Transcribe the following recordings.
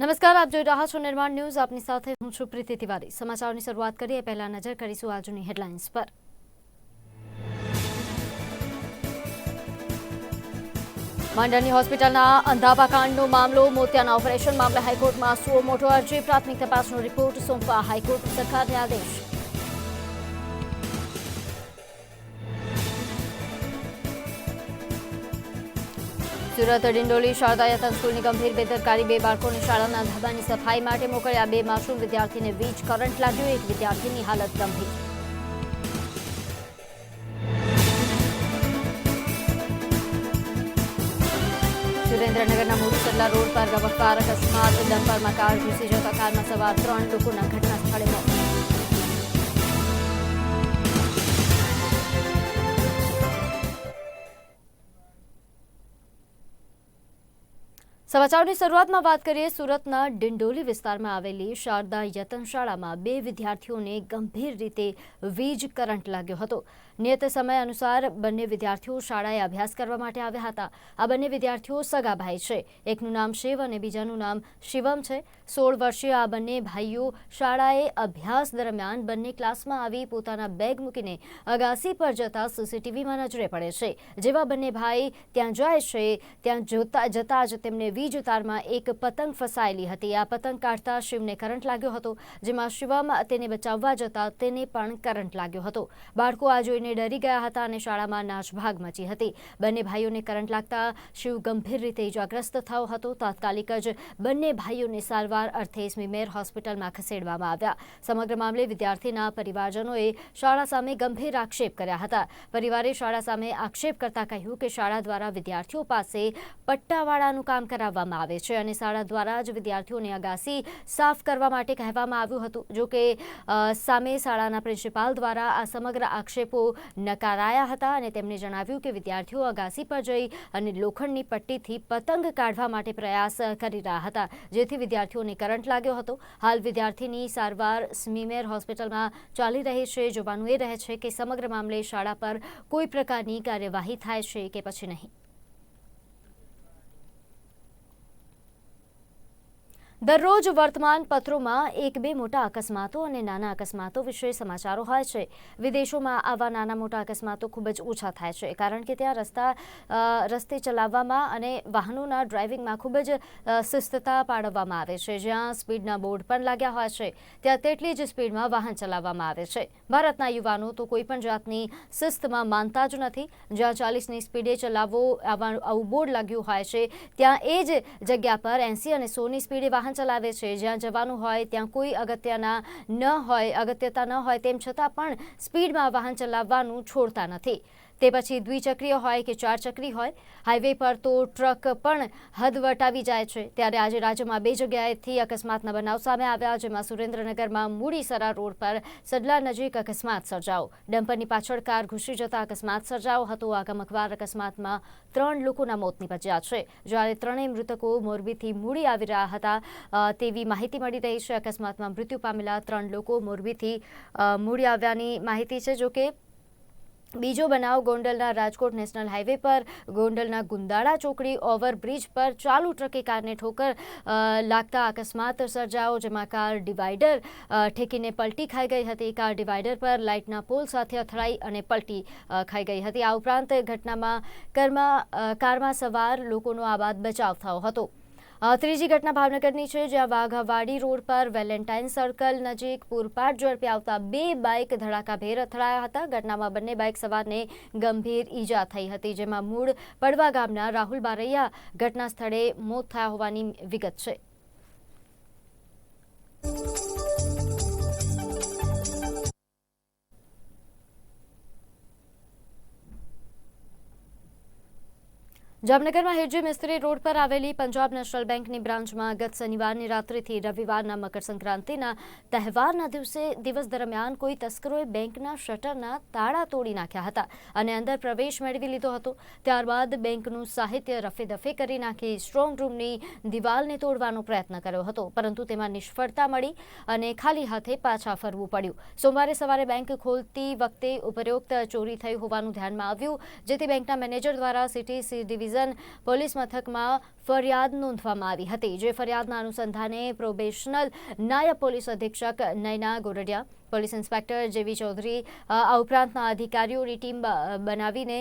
નમસ્કાર, આપ જોઈ રહ્યા છો નિર્માણ ન્યૂઝ. આપની સાથે હું છું પ્રીતિ તિવારી. સમાચારોની શરૂઆત કરીએ. પહેલા નજર કરીશું આજની હેડલાઇન્સ પર. માંડરની હોસ્પિટલના અંધાપા કાંડનો મામલો, મોતિયાના ઓપરેશન મામલે હાઈકોર્ટમાં સુઓ મોટો અરજી. પ્રાથમિક તપાસનો રિપોર્ટ સોંપવા હાઈકોર્ટ સરકારને આદેશ. સુરત ડિંડોલી શારદા યતન સ્કૂલની ગંભીર બેદરકારી, બે બાળકોને શાળાના ધાબાની સફાઈ માટે મોકલ્યા. બે માસૂમ વિદ્યાર્થીને વીજ કરંટ લાગ્યો. એક વિદ્યાર્થીની હાલત ગંભીર. સુરેન્દ્રનગરના મુરસલ્લા રોડ પર રવકવાર અકસ્માત. ડમ્પરમાં કાર ઘૂસી જતા કારમાં સવાર ત્રણ લોકોના ઘટના સ્થળે મોત સમાચારની શરૂઆતમાં વાત કરીએ સુરતના ડિંડોલી વિસ્તારમાં આવેલી શારદા યતન શાળામાં બે વિદ્યાર્થીઓને ગંભીર રીતે વીજ કરંટ લાગ્યો હતો. નિયત સમય અનુસાર બંને વિદ્યાર્થીઓ શાળાએ અભ્યાસ કરવા માટે આવ્યા હતા. આ બંને વિદ્યાર્થીઓ સગા ભાઈ છે. એકનું નામ શિવ અને બીજાનું નામ શિવમ છે. સોળ વર્ષીય આ બંને ભાઈઓ શાળાએ અભ્યાસ દરમિયાન બંને ક્લાસમાં આવી પોતાના બેગ મૂકીને અગાસી પર જતા સીસીટીવીમાં નજરે પડે છે. જેવા બંને ભાઈ ત્યાં જાય છે, ત્યાં જોતા જતા જ તેમને વીજ તારમાં એક પતંગ ફસાયેલી હતી. આ પતંગ કાઢતા શિવને કરંટ લાગ્યો હતો, જેમાં શિવમ તેને બચાવવા જતા તેને પણ કરંટ લાગ્યો હતો. બાળકો આ જોઈને ડરી ગયા હતા અને શાળામાં નાશભાગ મચી હતી. બંને ભાઈઓને કરંટ લાગતા શિવ ગંભીર રીતે ઇજાગ્રસ્ત થયો હતો. તાત્કાલિક જ બંને ભાઈઓને સારવાર અર્થે સ્મીમેર હોસ્પિટલમાં ખસેડવામાં આવ્યા. સમગ્ર મામલે વિદ્યાર્થીના પરિવારજનોએ શાળા સામે ગંભીર આક્ષેપ કર્યા હતા. પરિવારે શાળા સામે આક્ષેપ કરતા કહ્યું કે શાળા દ્વારા વિદ્યાર્થીઓ પાસે પટ્ટાવાળાનું કામ કરાવવામાં આવે છે અને શાળા દ્વારા જ વિદ્યાર્થીઓને અગાસી સાફ કરવા માટે કહેવામાં આવ્યું હતું. જો કે સામે શાળાના પ્રિન્સિપાલ દ્વારા આ સમગ્ર આક્ષેપો નકારાયા હતા અને તેમણે જણાવ્યું કે વિદ્યાર્થીઓ અગાસી પર જઈ અને લોખંડની પટ્ટીથી પતંગ કાઢવા માટે પ્રયાસ કરી રહ્યા હતા. જેથી વિદ્યાર્થીઓને કરંટ લાગ્યો હતો. હાલ વિદ્યાર્થીની સારવાર સ્મીમેર હોસ્પિટલમાં ચાલી રહી છે. જોવાનું એ રહે છે કે સમગ્ર મામલે શાળા પર કોઈ પ્રકારની કાર્યવાહી થાય છે કે પછી નહીં. દરરોજ વર્તમાન પત્રોમાં એક બે મોટા અકસ્માતો અને નાના અકસ્માતો વિશે સમાચારો હોય છે. વિદેશોમાં આવા નાના મોટા અકસ્માતો ખૂબ જ ઓછા થાય છે, કારણ કે ત્યાં રસ્તા રસ્તે ચલાવવામાં અને વાહનોના ડ્રાઇવિંગમાં ખૂબ જ શિસ્તતા પાડવામાં આવે છે. જ્યાં સ્પીડના બોર્ડ પણ લાગ્યા હોય છે, ત્યાં તેટલી જ સ્પીડમાં વાહન ચલાવવામાં આવે છે. ભારતના યુવાનો તો કોઈ પણ જાતની શિસ્તમાં માનતા જ નથી. જ્યાં ચાલીસની સ્પીડે ચલાવવો આવા, આવું બોર્ડ લાગ્યું હોય છે, ત્યાં એ જ જગ્યા પર એંસી અને સોની સ્પીડે વાહન ચલાવે છે. જ્યાં જવાનું હોય ત્યાં કોઈ અગત્યના ન હોય, અગત્યતા ન હોય તેમ છતાં પણ સ્પીડમાં વાહન ચલાવવાનું છોડતા નથી. તે પછી દ્વિચક્રીય હોય કે ચાર ચક્રી હોય, હાઈવે પર તો ટ્રક પણ હદ વટાવી જાય છે. ત્યારે આજે રાજ્યમાં બે જગ્યાએથી અકસ્માતના બનાવ સામે આવ્યા, જેમાં સુરેન્દ્રનગરમાં મૂડીસરા રોડ પર સડલા નજીક અકસ્માત સર્જાયો. ડમ્પરની પાછળ કાર ઘૂસી જતા અકસ્માત સર્જાયો હતો. આ ગમકવાર અકસ્માતમાં ત્રણ લોકોના મોત નિપજ્યા છે. જ્યારે ત્રણેય મૃતકો મોરબીથી મૂડી આવી રહ્યા હતા તેવી માહિતી મળી રહી છે. અકસ્માતમાં મૃત્યુ પામેલા ત્રણ લોકો મોરબીથી મૂડી આવ્યાની માહિતી છે, જોકે બીજો બનાવ, ગોંડલના રાજકોટ નેશનલ હાઈવે પર ગોંડલના ગુંદાળા ચોકડી ઓવરબ્રિજ પર ચાલુ ટ્રકે કારને ઠોકર લાગતા અકસ્માત સર્જાયો, જેમાં કાર ડિવાઈડર ઠેકીને પલટી ખાઈ ગઈ હતી. કાર ડિવાઈડર પર લાઇટના પોલ સાથે અથડાઈ અને પલટી ખાઈ ગઈ હતી. આ ઉપરાંત ઘટનામાં કારમાં સવાર લોકોનો આબાદ બચાવ થયો હતો. ત્રીજી ઘટના ભાવનગરની છે, જ્યાં વાઘાવાડી રોડ પર વેલેન્ટાઇન સર્કલ નજીક પૂરપાટ ઝડપે આવતા બે બાઇક ધડાકાભેર અથડાયા હતા. ઘટનામાં બંને બાઇક સવારને ગંભીર ઈજા થઈ હતી, જેમાં મૂળ પડવા ગામના રાહુલ બારૈયા ઘટના સ્થળે મોત થયા હોવાની વિગત છે. જામનગરમાં હિરજી મિસ્ત્રી રોડ પર આવેલી પંજાબ નેશનલ બેંકની બ્રાન્ચમાં ગત શનિવારની રાત્રિથી રવિવારના મકર સંક્રાંતિના તહેવારના દિવસે દિવસ દરમિયાન કોઈ તસ્કરોએ બેંકના શટરના તાળા તોડી નાખ્યા હતા અને અંદર પ્રવેશ મેળવી લીધો હતો. ત્યારબાદ બેંકનું સાહિત્ય રફેદફે કરી નાખી સ્ટ્રોંગ રૂમની દિવાલને તોડવાનો પ્રયત્ન કર્યો હતો, પરંતુ તેમાં નિષ્ફળતા મળી અને ખાલી હાથે પાછા ફરવું પડ્યું. સોમવારે સવારે બેંક ખોલતી વખતે ઉપરોક્ત ચોરી થઈ હોવાનું ધ્યાનમાં આવ્યું, જેથી બેંકના મેનેજર દ્વારા સિટી સી ડિવિઝન સિઝન પોલીસ મથકમાં ફરિયાદ નોંધવામાં આવી હતી, જે ફરિયાદના અનુસંધાને પ્રોબેશનલ નાયબ પોલીસ અધિક્ષક નયના ગોરડિયા, પોલીસ ઇન્સ્પેક્ટર જેવી ચૌધરી આ ઉપરાંતના અધિકારીઓની ટીમ બનાવીને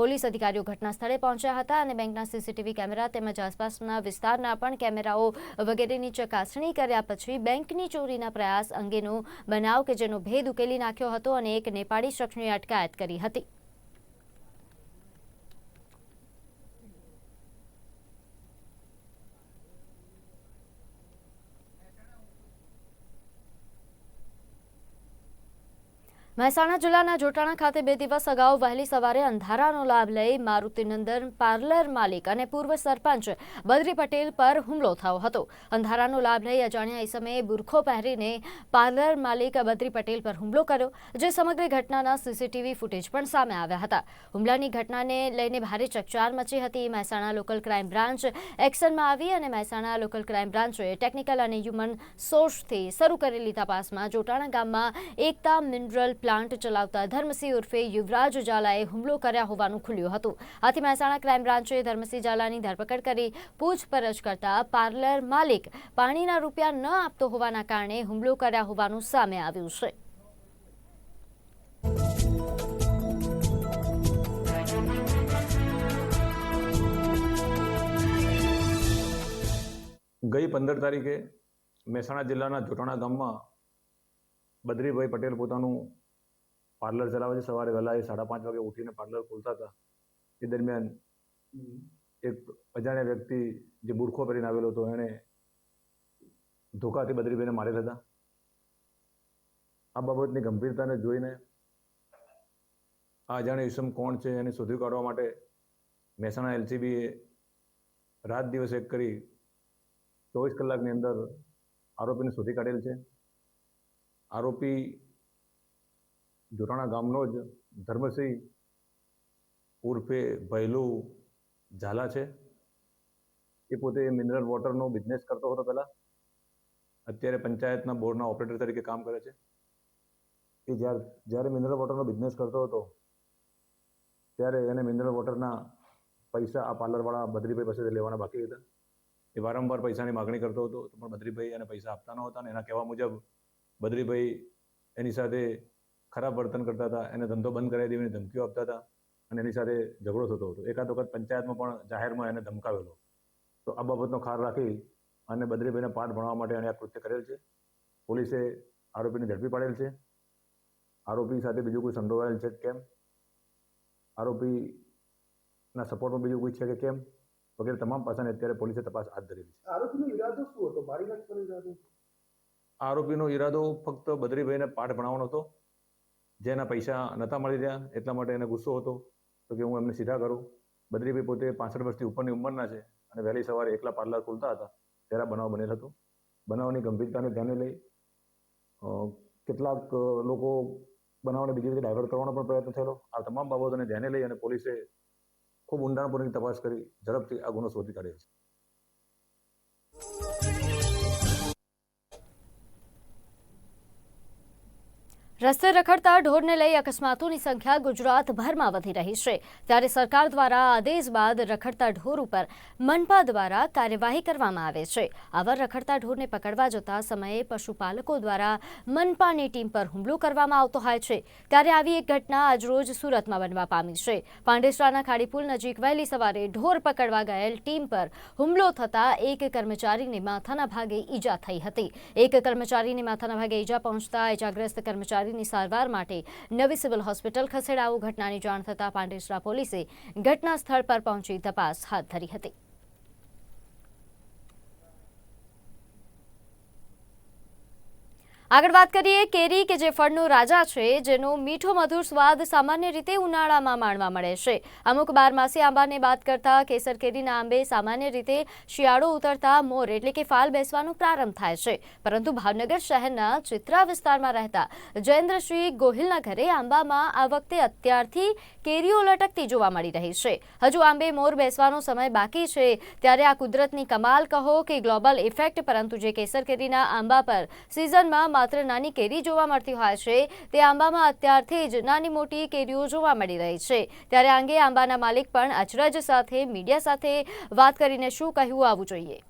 પોલીસ અધિકારીઓ ઘટના સ્થળે પહોંચ્યા હતા અને બેંકના સીસીટીવી કેમેરા તેમજ આસપાસના વિસ્તારના પણ કેમેરાઓ વગેરેની ચકાસણી કર્યા પછી બેંકની ચોરીના પ્રયાસ અંગેનો બનાવ કે જેનો ભેદ ઉકેલી નાખ્યો હતો અને એક નેપાળી શખ્સની અટકાયત કરી હતી. મહેસાણા જિલ્લાના જોટાણા ખાતે બે દિવસ અગાઉ વહેલી સવારે અંધારાનો લાભ લઈ મારુતિનંદન પાર્લર માલિક અને પૂર્વ સરપંચ બદ્રી પટેલ પર હુમલો થયો હતો. અંધારાનો લાભ લઈ અજાણ્યા સમયે બુરખો પહેરીને પાર્લર માલિક બદ્રી પટેલ પર હુમલો કર્યો, જે સમગ્ર ઘટનાના સીસીટીવી ફૂટેજ પણ સામે આવ્યા હતા. હુમલાની ઘટનાને લઈને ભારે ચકચાર મચી હતી. મહેસાણા લોકલ ક્રાઇમ બ્રાન્ચ એક્શનમાં આવી અને મહેસાણા લોકલ ક્રાઇમ બ્રાન્ચે ટેકનિકલ અને હ્યુમન સોર્સથી શરૂ કરેલી તપાસમાં જોટાણા ગામમાં એકતા મિનરલ પ્લાન્ટ ચલાવતા ધર્મસિંહ ઉર્ફે યુવરાજ ઝાલાએ હુમલો કર્યા હોવાનું ખુલ્યું હતું. આથી મહેસાણા ક્રાઇમ બ્રાન્ચે ધર્મસિંહ ઝાલાની ધરપકડ કરી પૂછપરછ કરતા પાર્લર માલિક પાણીના રૂપિયા ન આપતો હોવાના કારણે હુમલો કર્યા હોવાનું સામે આવ્યું છે. ગઈ પંદર તારીખે મહેસાણા જિલ્લાના જોટાણા ગામમાં બદ્રીભાઈ પટેલ પોતાનું પાર્લર ચલાવે છે, સવારે વહેલા એ સાડા પાંચ વાગે ઉઠીને પાર્લર ખોલતા હતા. એ દરમિયાન એક અજાણ્યા વ્યક્તિ જે બુરખો પહેરીને આવેલો હતો, એણે ધોકાથી બદરીભાઈને મારેલા હતા. આ બાબતની ગંભીરતાને જોઈને આ અજાણ્યો ઈસમ કોણ છે એને શોધી કાઢવા માટે મહેસાણા એલસીબીએ રાત દિવસ એક કરી ચોવીસ કલાકની અંદર આરોપીને શોધી કાઢેલ છે. આરોપી જોટાણા ગામનો જ ધર્મસિંહ ઉર્ફે ભયલું ઝાલા છે. એ પોતે મિનરલ વોટરનો બિઝનેસ કરતો હતો પહેલાં. અત્યારે પંચાયતના બોર્ડના ઓપરેટર તરીકે કામ કરે છે. એ જ્યારે જ્યારે મિનરલ વોટરનો બિઝનેસ કરતો હતો, ત્યારે એને મિનરલ વોટરના પૈસા આ પાર્લરવાળા બદ્રીભાઈ પાસેથી લેવાના બાકી હતા. એ વારંવાર પૈસાની માગણી કરતો હતો પણ બદ્રીભાઈ એને પૈસા આપતા નહોતા ને એના કહેવા મુજબ બદ્રીભાઈ એની સાથે ખરાબ વર્તન કરતા હતા એને ધંધો બંધ કરાવી દેવાની ધમકીઓ આપતા હતા અને એની સાથે ઝઘડો થતો હતો. એકાદ વખત પંચાયતમાં પણ જાહેરમાં એને ધમકાવેલો. તો આ બાબતનો ખાર રાખી અને બદ્રીભાઈને પાઠ ભણવા માટે એણે આ કૃત્ય કરેલ છે. પોલીસે આરોપીને ઝડપી પાડેલ છે. આરોપી સાથે બીજું કોઈ સંડોવાયેલ છે કેમ? આરોપીના સપોર્ટમાં બીજું કોઈ છે કે કેમ? વગેરે તમામ પાસાને અત્યારે પોલીસે તપાસ હાથ ધરેલી છે. આરોપીનો ઈરાદો શું હતો? મારી નાખવાનો ઈરાદો. આરોપીનો ઈરાદો ફક્ત બદ્રીભાઈને પાઠ ભણાવવાનો હતો. જેના પૈસા નહોતા મળી રહ્યા, એટલા માટે એને ગુસ્સો હતો તો કે હું એમને સીધા કરું. બદ્રીભાઈ પોતે પાસઠ વર્ષથી ઉપરની ઉંમરના છે અને વહેલી સવારે એકલા પાર્લર ખોલતા હતા. ત્યારે બનાવ બનેલ હતો. બનાવની ગંભીરતાને ધ્યાને લઈ કેટલાક લોકો બનાવને બીજી રીતે ડાયવર્ટ કરવાનો પણ પ્રયત્ન થયેલો. આ તમામ બાબતોને ધ્યાને લઈ અને પોલીસે ખૂબ ઊંડાણપૂર્વકની તપાસ કરી, ઝડપથી આ ગુનો શોધી કાઢ્યો છે. રસ્તે રખડતા ઢોરને લઈ અકસ્માતોની સંખ્યા ગુજરાતભરમાં વધી રહી છે. ત્યારે સરકાર દ્વારા આદેશ બાદ રખડતા ઢોર ઉપર મનપા દ્વારા કાર્યવાહી કરવામાં આવે છે. આવા રખડતા ઢોરને પકડવા જતા સમયે પશુપાલકો દ્વારા મનપાની ટીમ પર હુમલો કરવામાં આવતો હોય છે. ત્યારે આવી એક ઘટના આજરોજ સુરતમાં બનવા પામી છે. પાંડેસરાના ખાડીપુલ નજીક વહેલી સવારે ઢોર પકડવા ગયેલ ટીમ પર હુમલો થતાં એક કર્મચારીને માથાના ભાગે ઈજા થઈ હતી. એક કર્મચારીને માથાના ભાગે ઈજા પહોંચતા ઇજાગ્રસ્ત કર્મચારીની સારવાર માટે નવી સિવિલ હોસ્પિટલ ખસેડાવું ઘટનાની જાણ થતાં પાંડેસરા પોલીસે ઘટના સ્થળ પર પહોંચી તપાસ હાથ ધરી હતી. આગળ વાત કરીએ કેરી કે જે ફળનો રાજા છે, જેનો મીઠો મધુર સ્વાદ સામાન્ય રીતે ઉનાળામાં માણવા મળે છે. અમુક બારમાસી આંબાને બાદ કરતા કેસર કેરીના આંબે સામાન્ય રીતે શિયાળો ઉતરતા મોર એટલે કે ફાલ બેસવાનો પ્રારંભ થાય છે. પરંતુ ભાવનગર શહેરના ચિત્રા વિસ્તારમાં રહેતા જયેન્દ્રસિંહ ગોહિલના ઘરે આંબામાં આ વખતે અત્યારથી કેરીઓ લટકતી જોવા મળી રહી છે. હજુ આંબે મોર બેસવાનો સમય બાકી છે, ત્યારે આ કુદરતની કમાલ કહો કે ગ્લોબલ ઇફેક્ટ, પરંતુ જે કેસર કેરીના આંબા પર સિઝનમાં માત્ર નાની કેરી જોવા મળતી હોય છે, તે આંબામાં અત્યારથી જ નાની મોટી કેરીઓ જોવા મળી રહી છે. ત્યારે આ અંગે આંબાના માલિક પણ અચરજ સાથે, મીડિયા સાથે વાત કરીને શું કહ્યું આવવું જોઈએ.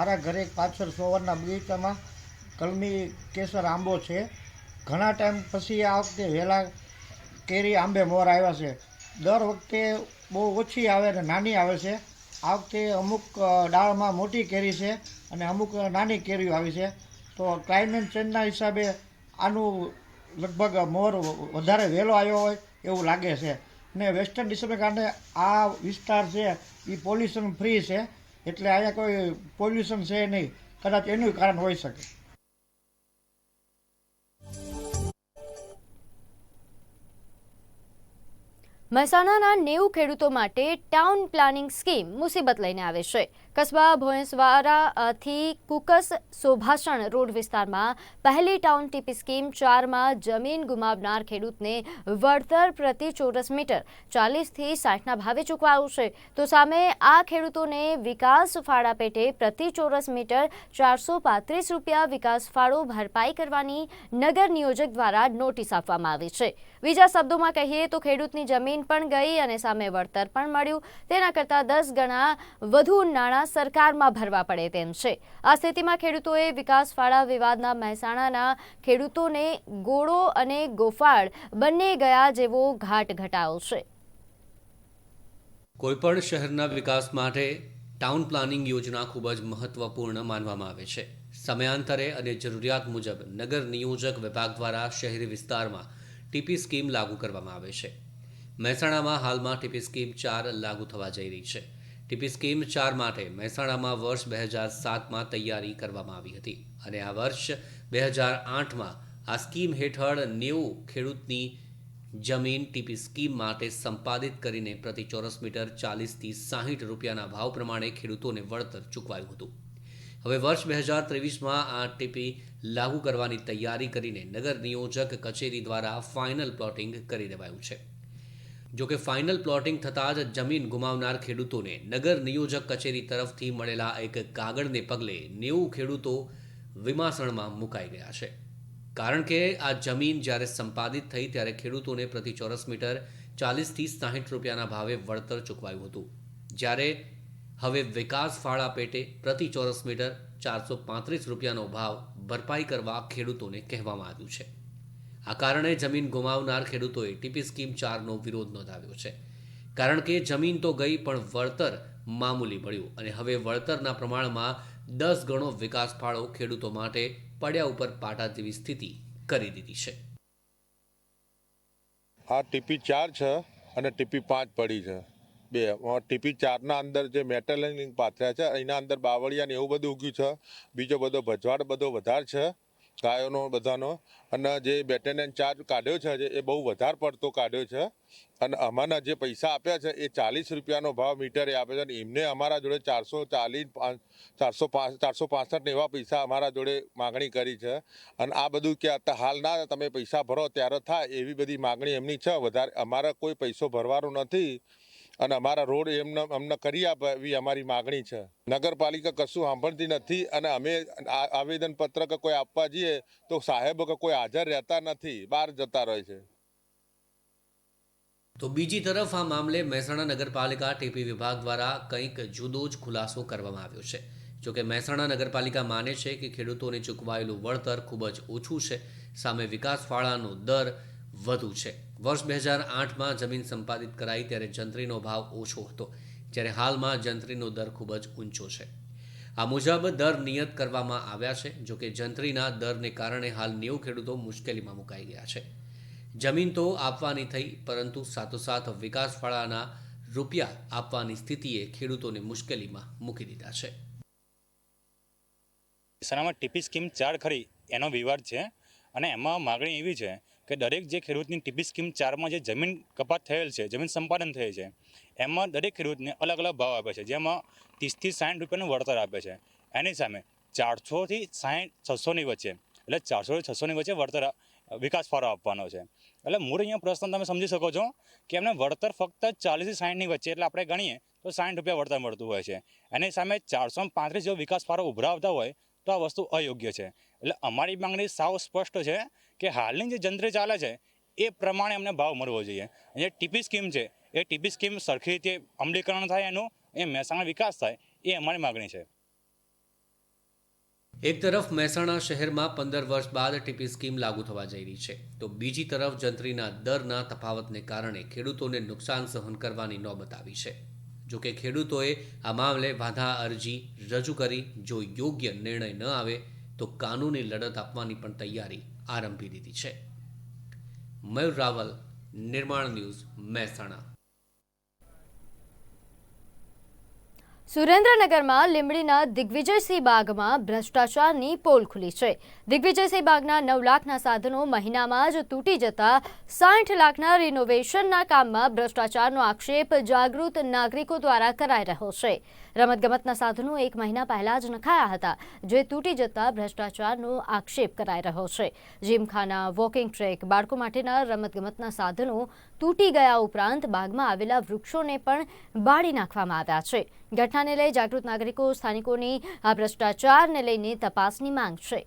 મારા ઘરે પાછળ સોવરના બગીચામાં કલમી કેસર આંબો છે. ઘણા ટાઈમ પછી આ વખતે વહેલા કેરી આંબે મોર આવ્યા છે. દર વખતે બહુ ઓછી આવે ને નાની આવે છે. આ વખતે અમુક ડાળમાં મોટી કેરી છે અને અમુક નાની કેરીઓ આવી છે. તો ક્લાઇમેટ ચેન્જના હિસાબે આનું લગભગ મોર વધારે વહેલો આવ્યો હોય એવું લાગે છે. ને વેસ્ટર્ન ડિસ્ટર્બને કારણે આ વિસ્તાર છે એ પોલ્યુશન ફ્રી છે. એટલે અહીંયા કોઈ પોલ્યુશન છે નહીં. કદાચ એનું કારણ હોઈ શકે. મહેસાણાના નેવું ખેડૂતો માટે ટાઉન પ્લાનિંગ સ્કીમ મુસીબત લઈને આવે છે. કસ્બા ભોંસવારાથી કુકસ સોભાષણ રોડ વિસ્તારમાં પહેલી ટાઉન ટીપી સ્કીમ ચારમાં જમીન ગુમાવનાર ખેડૂતને વળતર પ્રતિ ચોરસ મીટર ચાલીસથી સાઠના ભાવે ચૂકવાયું છે તો સામે આ ખેડૂતોને વિકાસ ફાળા પેટે પ્રતિ ચોરસ મીટર ચારસો પાંત્રીસ રૂપિયા વિકાસ ફાળો ભરપાઈ કરવાની નગર નિયોજક દ્વારા નોટિસ આપવામાં આવી છે. બીજા શબ્દોમાં કહીએ તો ખેડૂતની જમીન પણ ગઈ અને સામે વળતર પણ મળ્યું. તેના કરતાં દસ ગણા વધુ નાણાં સરકારમાં ભરવા પડે તેમ છે. આ સ્થિતિમાં ખેડૂતોએ વિકાસ ફાળા વિવાદના મહેસાણાના ખેડૂતોને ગોળો અને ગોફાળ બંને ગયા જેવો ઘાટ ઘટાયો છે. કોઈપણ શહેરના વિકાસ માટે ટાઉન પ્લાનિંગ યોજના ખૂબ જ મહત્વપૂર્ણ માનવામાં આવે છે. સમયાંતરે અને જરૂરિયાત મુજબ નગર નિયોજક વિભાગ દ્વારા શહેરી વિસ્તારમાં ટીપી સ્કીમ લાગુ કરવામાં આવે છે. મહેસાણામાં હાલમાં ટીપી સ્કીમ ચાર લાગુ થવા જઈ રહી છે. ટીપી સ્કીમ ચાર માટે મહેસાણામાં વર્ષ બે હજાર સાતમાં તૈયારી કરવામાં આવી હતી. અને આ વર્ષ બે હજાર આઠમાં આ સ્કીમ હેઠળ નેવું ખેડૂતની જમીન ટીપી સ્કીમ માટે સંપાદિત કરીને પ્રતિ ચોરસ મીટર ચાલીસથી સાહીઠ રૂપિયાના ભાવ પ્રમાણે ખેડૂતોને વળતર ચૂકવાયું હતું. હવે વર્ષ બે હજાર ત્રેવીસમાં આ ટીપી લાગુ કરવાની તૈયારી કરીને નગર નિયોજક કચેરી દ્વારા ફાઇનલ પ્લોટિંગ કરી દેવાયું છે. જો કે ફાઇનલ પ્લોટિંગ થતાં જ જમીન ગુમાવનાર ખેડૂતોને નગર નિયોજક કચેરી તરફથી મળેલા એક કાગળને પગલે નેવું ખેડૂતો વિમાસણમાં મુકાઈ ગયા છે. કારણ કે આ જમીન જ્યારે સંપાદિત થઈ ત્યારે ખેડૂતોને પ્રતિ ચોરસ મીટર ચાલીસથી સાહીઠ રૂપિયાના ભાવે વળતર ચૂકવાયું હતું. જ્યારે હવે વિકાસ ફાળા પેટે પ્રતિ ચોરસ મીટર ચારસો પાંત્રીસ રૂપિયાનો ભાવ ભરપાઈ કરવા ખેડૂતોને કહેવામાં આવ્યું છે. આ કારણે જમીન ગુમાવનાર ખેડૂતોએ ટીપી સ્કીમ ચારનો વિરોધ નોંધાવ્યો છે. કારણ કે જમીન તો ગઈ, પણ વળતર મામૂલી મળ્યું અને હવે વળતરના પ્રમાણમાં દસ ગણો વિકાસ ફાળો ખેડૂતો માટે પડ્યા ઉપર પાટા જેવી સ્થિતિ કરી દીધી છે. આ ટીપી ચાર છે અને ટીપી પાંચ પડી છે. બે ટીપી ચારના અંદર જે મેટલિંગ પાથર્યા છે, એના અંદર બાવળિયા ને એવું બધું ઉગ્યું છે. બીજો બધો ભજવાડ બધો વધારે છે. ગાયોનો બધાનો. અને જે બેટેનિયન ચાર્જ કાઢ્યો છે એ બહુ વધારે પડતો કાઢ્યો છે. અને અમારા જે પૈસા આપ્યા છે, એ ચાલીસ રૂપિયાનો ભાવ મીટરે આપે છે. અને એમને અમારા જોડે ચારસો ચાલીસ ચારસો પાંચ, ચારસો પાસઠ એવા પૈસા અમારા જોડે માગણી કરી છે. અને આ બધું કે હાલ ના તમે પૈસા ભરો, ત્યારે થાય એવી બધી માગણી એમની છે. વધારે અમારે કોઈ પૈસો ભરવાનો નથી. અને અમારા રોડ એમને અમને કરી આપે એવી અમારી માગણી છે. નગરપાલિકા કશું સાંભળતી નથી અને અમે આ આવેદન પત્ર કે કોઈ આપવા જઈએ તો સાહેબ કે કોઈ હાજર રહેતા નથી, બહાર જતા રહે છે. તો બીજી તરફ આ મામલે મહેસાણા નગરપાલિકા ટીપી વિભાગ દ્વારા કંઈક જુદો જ ખુલાસો કરવામાં આવ્યો છે. જોકે મહેસાણા નગરપાલિકા માને છે કે ખેડૂતોને ચૂકવાયેલું વળતર ખૂબ જ ઓછું છે. સામે વિકાસ ફાળાનો દર વધુ છે. વર્ષ બે હજાર આઠમાં જમીન સંપાદિત કરાઈ ત્યારે જંત્રીનો ભાવ ઓછો હતો, જ્યારે હાલમાં જંત્રીનો દર ખૂબ જ ઊંચો છે. આ મુજબ દર નિયત કરવામાં આવ્યા છે જોકે જંત્રીના દરને કારણે હાલ નેવું ખેડૂતો મુશ્કેલીમાં મુકાઈ ગયા છે. જમીન તો આપવાની થઈ, પરંતુ સાથોસાથ વિકાસ ફાળાના રૂપિયા આપવાની સ્થિતિએ ખેડૂતોને મુશ્કેલીમાં મૂકી દીધા છે. મહેસાણામાં ટીપી સ્કીમ ચાર ખરી એનો વિવાદ છે અને એમાં માગણી એવી છે કે દરેક જે ખેડૂતની ટીપી સ્કીમ ચારમાં જે જમીન કપાત થયેલ છે, જમીન સંપાદન થયેલ છે, એમાં દરેક ખેડૂતને અલગ અલગ ભાવ આપે છે. જેમાં ત્રીસથી સાઠ રૂપિયાનું વળતર આપે છે. એની સામે ચારસોથી સાઠ છસોની વચ્ચે, એટલે ચારસોથી છસોની વચ્ચે વળતર વિકાસ ફાળો આપવાનો છે. એટલે મૂળ અહીંયા પ્રશ્ન તમે સમજી શકો છો કે એમને વળતર ફક્ત ચાલીસથી સાઠની વચ્ચે, એટલે આપણે ગણીએ તો સાઠ રૂપિયા વળતર મળતું હોય છે. એની સામે ચારસો પાંત્રીસ જેવો વિકાસ ફાળો ઉભરાવતા હોય તો આ વસ્તુ અયોગ્ય છે. એટલે અમારી માંગણી સાવ સ્પષ્ટ છે કે હાલની જે જંત્રી ચાલે છે, એ પ્રમાણે અમને ભાવ મળવો જોઈએ. જે ટીપી સ્કીમ છે, એ ટીપી સ્કીમ સરખી રીતે અમલીકરણ થાય એનું, એ મહેસાણા વિકાસ થાય, એ અમારી માગણી છે. એક તરફ મહેસાણા શહેરમાં પંદર વર્ષ બાદ ટીપી સ્કીમ લાગુ થવા જઈ રહી છે, તો બીજી તરફ જંત્રીના દરના તફાવતને કારણે ખેડૂતોને નુકસાન સહન કરવાની નોબત આવી છે. જો કે ખેડૂતોએ આ મામલે વાંધા અરજી રજૂ કરી, જો યોગ્ય નિર્ણય ન આવે, તો કાનૂની લડત આપવાની પણ તૈયારી આરંભી દીધી છે. મયુર રાવલ, નિર્માણ ન્યૂઝ, મહેસાણા. સુરેન્દ્રનગરમાં લીંબડીના દિગ્વિજયસિંહ બાગમાં ભ્રષ્ટાચારની પોલ ખુલી છે. દિગ્વિજયસિંહ બાગના નવ લાખના સાધનો મહિનામાં જ તૂટી જતા સાઠ લાખના રિનોવેશનના કામમાં ભ્રષ્ટાચારનો આક્ષેપ જાગૃત નાગરિકો દ્વારા કરાઈ રહ્યો છે. રમતગમતના સાધનો એક મહિના પહેલા જ નખાયા હતા, જે તૂટી જતા ભ્રષ્ટાચારનો આક્ષેપ કરાઈ રહ્યો છે. જીમખાના વોકિંગ ટ્રેક બાળકો માટેના રમતગમતના સાધનો તૂટી ગયા ઉપરાંત બાગમાં આવેલા વૃક્ષોને પણ બાળી નાખવામાં આવ્યા છે. ઘટનાને લઈ જાગૃત નાગરિકો, સ્થાનિકોની આ ભ્રષ્ટાચારને લઈને તપાસની માંગ છે.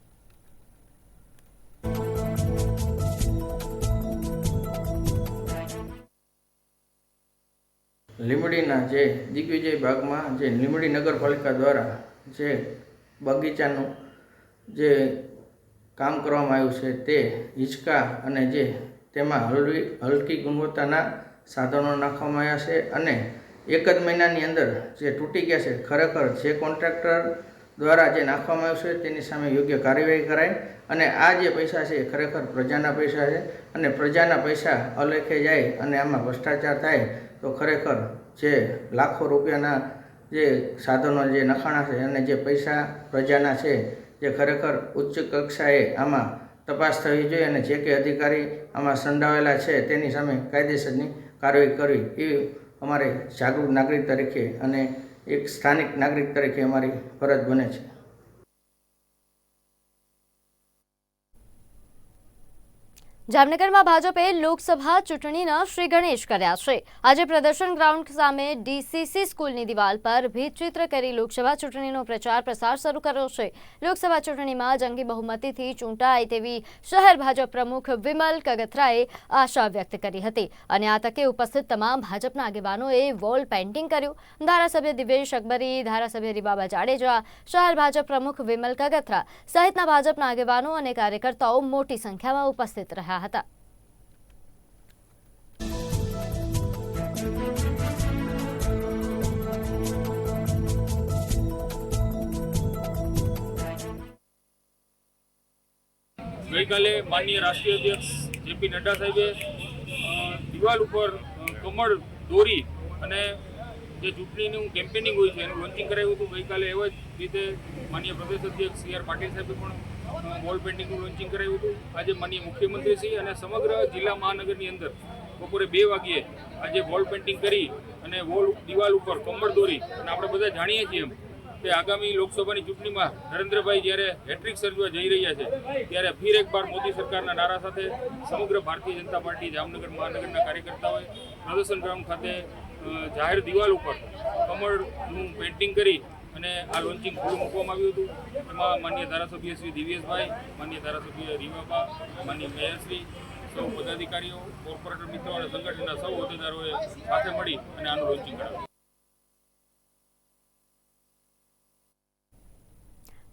લીંબડીના જે દિગ્વિજય બાગમાં જે લીમડી નગરપાલિકા દ્વારા જે બગીચાનું જે કામ કરવામાં આવ્યું છે તે હિંચકા અને જે તેમાં હળવી હલકી ગુણવત્તાના સાધનો નાખવામાં આવ્યા છે અને એક જ મહિનાની અંદર જે તૂટી ગયા છે, ખરેખર જે કોન્ટ્રાક્ટર દ્વારા જે નાખવામાં આવ્યું છે તેની સામે યોગ્ય કાર્યવાહી કરાય અને આ જે પૈસા છે ખરેખર પ્રજાના પૈસા છે અને પ્રજાના પૈસા અલેખે જાય અને આમાં ભ્રષ્ટાચાર થાય તો ખરેખર જે લાખો રૂપિયાના જે સાધનો, જે નખાણા છે અને જે પૈસા પ્રજાના છે, જે ખરેખર ઉચ્ચ કક્ષાએ આમાં તપાસ થવી જોઈએ અને જે કે અધિકારી આમાં સંડાવેલા છે તેની સામે કાયદેસરની કાર્યવાહી કરવી, એ અમારે જાગૃત નાગરિક તરીકે અને એક સ્થાનિક નાગરિક તરીકે અમારી ફરજ બને છે. જામનગરમાં ભાજપે લોકસભા ચૂંટણીના શ્રી ગણેશ કર્યા છે. આજે પ્રદર્શન ગ્રાઉન્ડ સામે ડીસીસી સ્કૂલની દિવાલ પર ભીતચિત્ર કરી લોકસભા ચૂંટણીનો પ્રચાર પ્રસાર શરૂ કર્યો છે. લોકસભા ચૂંટણીમાં જંગી બહુમતીથી ચૂંટાય તેવી શહેર ભાજપ પ્રમુખ વિમલ કગથરાએ આશા વ્યક્ત કરી હતી અને આ તકે ઉપસ્થિત તમામ ભાજપના આગેવાનોએ વોલ પેઇન્ટિંગ કર્યું. ધારાસભ્ય દિવેશ અકબરી, ધારાસભ્ય રીબાબા જાડેજા, શહેર ભાજપ પ્રમુખ વિમલ કગથરા સહિતના ભાજપના આગેવાનો અને કાર્યકર્તાઓ મોટી સંખ્યામાં ઉપસ્થિત રહ્યા. હતા. ગઈકાલે માનનીય રાષ્ટ્રીય અધ્યક્ષ જેપી નડ્ડા સાહેબે દિવાલ ઉપર કમળ દોરી અને જે ચૂંટણીનું કેમ્પેનિંગ હોય છે, એનું લોન્ચિંગ કરાવ્યું હતું. ગઈકાલે એવા જ રીતે માનનીય પ્રદેશ અધ્યક્ષ સી આર પાટીલ સાહેબે પણ વોલ પેઇન્ટિંગનું લોન્ચિંગ કરાવ્યું હતું. આજે માનનીય મુખ્યમંત્રીશ્રી અને સમગ્ર જિલ્લા મહાનગરની અંદર બપોરે બે વાગ્યે આજે વોલ પેઇન્ટિંગ કરી અને વોલ દિવાલ ઉપર કમળ દોરી અને આપણે બધા જાણીએ છીએ એમ કે આગામી લોકસભાની ચૂંટણીમાં નરેન્દ્રભાઈ જ્યારે હેટ્રિક સર્જવા જઈ રહ્યા છે, ત્યારે ફીર એકવાર મોદી સરકારના નારા સાથે સમગ્ર ભારતીય જનતા પાર્ટી જામનગર મહાનગરના કાર્યકર્તાઓએ પ્રદર્શન ગ્રાઉન્ડ ખાતે જાહેર દિવાલ ઉપર કમળનું પેઇન્ટિંગ કરી અને આ લોન્ચિંગ ખુલ્લું મૂકવામાં આવ્યું હતું. એમાં માન્ય ધારાસભ્ય શ્રી દિવ્યેશભાઈ, માન્ય ધારાસભ્ય રીવાબા, માન્ય મેયરશ્રી સૌ પદાધિકારીઓ, કોર્પોરેટર મિત્રો અને સંગઠનના સૌ હોદ્દેદારોએ સાથે મળી અને આનું લોન્ચિંગ કરાવ્યું.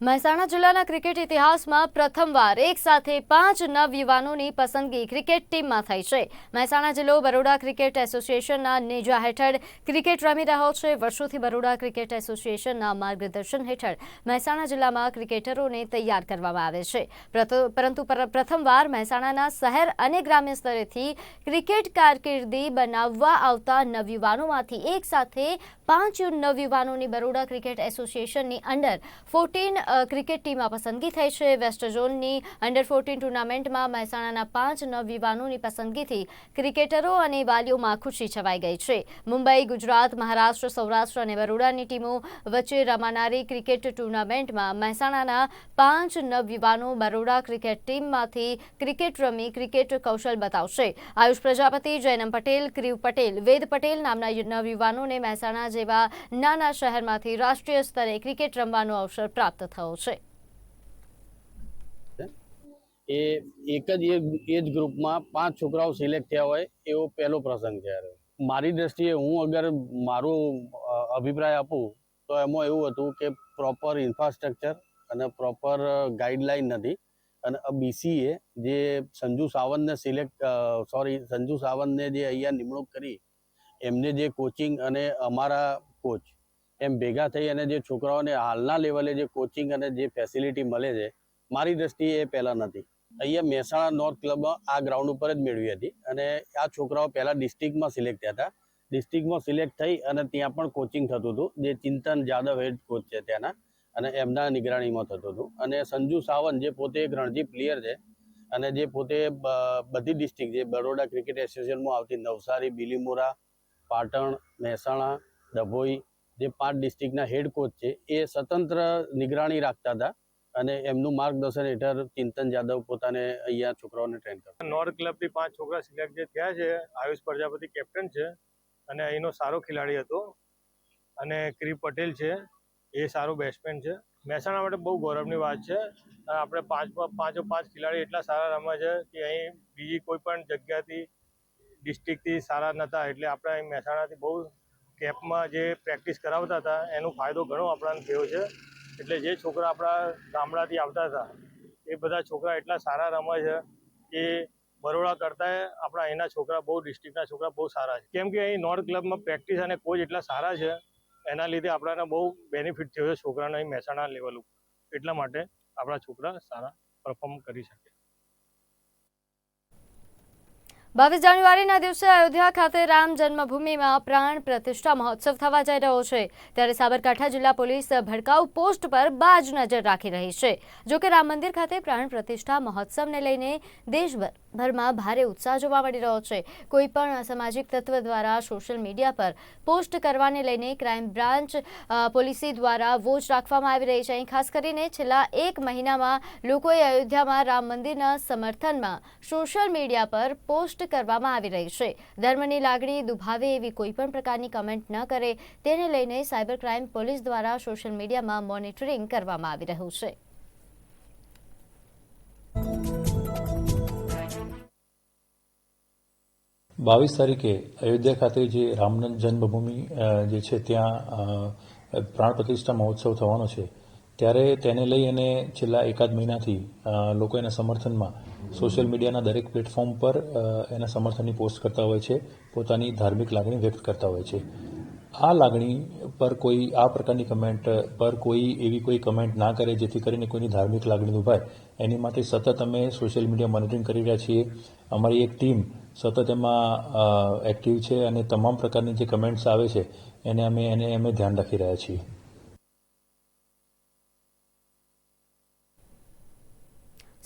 મહેસાણા જિલ્લાના ક્રિકેટ ઇતિહાસમાં પ્રથમવાર એક સાથે પાંચ નવયુવાનોની પસંદગી ક્રિકેટ ટીમમાં થઈ છે. મહેસાણા જિલ્લો બરોડા ક્રિકેટ એસોસિએશનના નેજા હેઠળ ક્રિકેટ રમી રહ્યો છે. વર્ષોથી બરોડા ક્રિકેટ એસોસિએશનના માર્ગદર્શન હેઠળ મહેસાણા જિલ્લામાં ક્રિકેટરોને તૈયાર કરવામાં આવે છે. પરંતુ પર- પ્રથમવાર મહેસાણાના શહેર અને ગ્રામ્ય સ્તરેથી ક્રિકેટ કારકિર્દી બનાવવા આવતા નવયુવાનોમાંથી એક સાથે પાંચ નવયુવાનોની બરોડા ક્રિકેટ એસોસિએશનની અંડર ફોર્ટીન ક્રિકેટ ટીમમાં પસંદગી થઈ છે. વેસ્ટ ઝોનની અંડર ફોર્ટીન ટુર્નામેન્ટમાં મહેસાણાના પાંચ નવયુવાનોની પસંદગીથી ક્રિકેટરો અને વાલીઓમાં ખુશી છવાઈ ગઈ છે. મુંબઈ, ગુજરાત, મહારાષ્ટ્ર, સૌરાષ્ટ્ર અને બરોડાની ટીમો વચ્ચે રમાનારી ક્રિકેટ ટુર્નામેન્ટમાં મહેસાણાના પાંચ નવયુવાનો બરોડા ક્રિકેટ ટીમમાંથી ક્રિકેટ રમી ક્રિકેટ કૌશલ બતાવશે. આયુષ પ્રજાપતિ જૈનમ પટેલ, ક્રિવ પટેલ, વેદ પટેલ નામના નવયુવાનોને મહેસાણા જેવા નાના શહેરમાંથી રાષ્ટ્રીય સ્તરે ક્રિકેટ રમવાનો અવસર પ્રાપ્ત થયો. છે એ એક જ એજ ગ્રુપમાં પાંચ છોકરાઓ સિલેક્ટ થયા હોય, એવો પહેલો પ્રસંગ છે મારી દ્રષ્ટિએ હું અગર મારો અભિપ્રાય આપું, તો એમાં એવું હતું કે પ્રોપર ઇન્ફ્રાસ્ટ્રક્ચર અને પ્રોપર ગાઈડલાઈન નથી. અને બીસીએ જે સંજુ સાવંતને સિલેક્ટ સોરી સંજુ સાવંતને જે અહીંયા નિમણૂક કરી, એમને જે કોચિંગ અને અમારા કોચ એમ ભેગા થઈ અને જે છોકરાઓને હાલના લેવલે જે કોચિંગ અને જે ફેસિલિટી મળે છે, મારી દ્રષ્ટિએ એ પહેલાં નથી. અહીંયા મહેસાણા નોર્થ ક્લબમાં આ ગ્રાઉન્ડ ઉપર જ મેળવી હતી અને આ છોકરાઓ પહેલાં ડિસ્ટ્રિક્ટમાં સિલેક્ટ થયા હતા. ડિસ્ટ્રિક્ટમાં સિલેક્ટ થઈ અને ત્યાં પણ કોચિંગ થતું હતું. જે ચિંતન જાદવ હેડ કોચ છે ત્યાંના અને એમના નિગરાણીમાં થતું હતું. અને સંજુ સાવંત જે પોતે એક રણજી પ્લેયર છે અને જે પોતે બધી ડિસ્ટ્રિક્ટ જે બરોડા ક્રિકેટ એસોસિએશનમાં આવતી નવસારી, બિલીમોરા, પાટણ, મહેસાણા, ડભોઈ જે પાંચ ડિસ્ટ્રિક્ટના હેડ કોચ છે, એ સ્વતંત્ર નિગરાણી રાખતા હતા અને એમનું માર્ગદર્શન હેઠળ ચિંતન જાદવ પોતાને અહીંયા છોકરાઓને ટ્રેન કરતા નોર્થ ક્લબથી પાંચ છોકરા સિલેક્ટ જે થયા છે, આયુષ પ્રજાપતિ કેપ્ટન છે અને અહીંનો સારો ખેલાડી હતો અને ક્રી પટેલ છે, એ સારો બેટ્સમેન છે. મહેસાણા માટે બહુ ગૌરવની વાત છે. અને આપણે પાંચ પાંચો પાંચ ખેલાડી એટલા સારા રમે છે કે અહીં બીજી કોઈ પણ જગ્યાથી ડિસ્ટ્રિક્ટથી સારા નહોતા એટલે આપણે અહીં મહેસાણાથી બહુ કેમ્પમાં જે પ્રેક્ટિસ કરાવતા હતા, એનો ફાયદો ઘણો આપણાને થયો છે. એટલે જે છોકરા આપણા ગામડાથી આવતા હતા, એ બધા છોકરા એટલા સારા રમે છે કે બરોડા કરતાં આપણા અહીંના છોકરા બહુ ડિસ્ટ્રિક્ટના છોકરા બહુ સારા છે. કેમ કે અહીં નોર્થ ક્લબમાં પ્રેક્ટિસ અને કોચ એટલા સારા છે, એના લીધે આપણાને બહુ બેનિફિટ થયો છે છોકરાને અહીં મહેસાણા લેવલ ઉપર. એટલા માટે આપણા છોકરા સારા પરફોર્મ કરી શકે બાવીસ જાન્યુઆરીના દિવસે અયોધ્યા ખાતે રામ જન્મભૂમિમાં પ્રાણ પ્રતિષ્ઠા મહોત્સવ થવા જઈ રહ્યો છે. ત્યારે સાબરકાંઠા જિલ્લા પોલીસ ભડકાઉ પોસ્ટ પર બાજ નજર રાખી રહી છે. જોકે રામ મંદિર ખાતે પ્રાણ પ્રતિષ્ઠા મહોત્સવને લઈને દેશભરભરમાં ભારે ઉત્સાહ જોવા મળી રહ્યો છે. કોઈ પણ અસામાજિક તત્વ દ્વારા સોશિયલ મીડિયા પર પોસ્ટ કરવાને લઈને ક્રાઇમ બ્રાન્ચ પોલીસી દ્વારા વોચ રાખવામાં આવી રહી છે. અહીં ખાસ કરીને છેલ્લા એક મહિનામાં લોકોએ અયોધ્યામાં રામ મંદિરના સમર્થનમાં સોશિયલ મીડિયા પર પોસ્ટ કરવામાં આવી રહી છે. ધર્મની લાગણી દુભાવે એવી કોઈ પણ પ્રકારની કમેન્ટ ન કરે. તેને લઈને સાયબર ક્રાઇમ પોલીસ દ્વારા સોશિયલ મીડિયામાં મોનિટરિંગ કરવામાં આવી રહ્યું છે. બાવીસ તારીખે અયોધ્યા ખાતે જે રામનંદ જન્મભૂમિ જે છે ત્યાં પ્રાણ પ્રતિષ્ઠા મહોત્સવ થવાનો છે. ત્યારે તેને લઈ અને છેલ્લા એકાદ મહિનાથી લોકો એના સમર્થનમાં સોશિયલ મીડિયાના દરેક પ્લેટફોર્મ પર એના સમર્થનની પોસ્ટ કરતા હોય છે, પોતાની ધાર્મિક લાગણી વ્યક્ત કરતા હોય છે. આ લાગણી પર કોઈ, આ પ્રકારની કમેન્ટ પર કોઈ એવી કોઈ કમેન્ટ ના કરે જેથી કરીને કોઈની ધાર્મિક લાગણી દુભાય. એની માટે સતત અમે સોશિયલ મીડિયા મોનિટરિંગ કરી રહ્યા છીએ. અમારી એક ટીમ સતત એમાં એક્ટિવ છે અને તમામ પ્રકારની જે કમેન્ટ્સ આવે છે, એને અમે એને અમે ધ્યાન રાખી રહ્યા છીએ.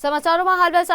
સમાચારોમાં હાલ બસ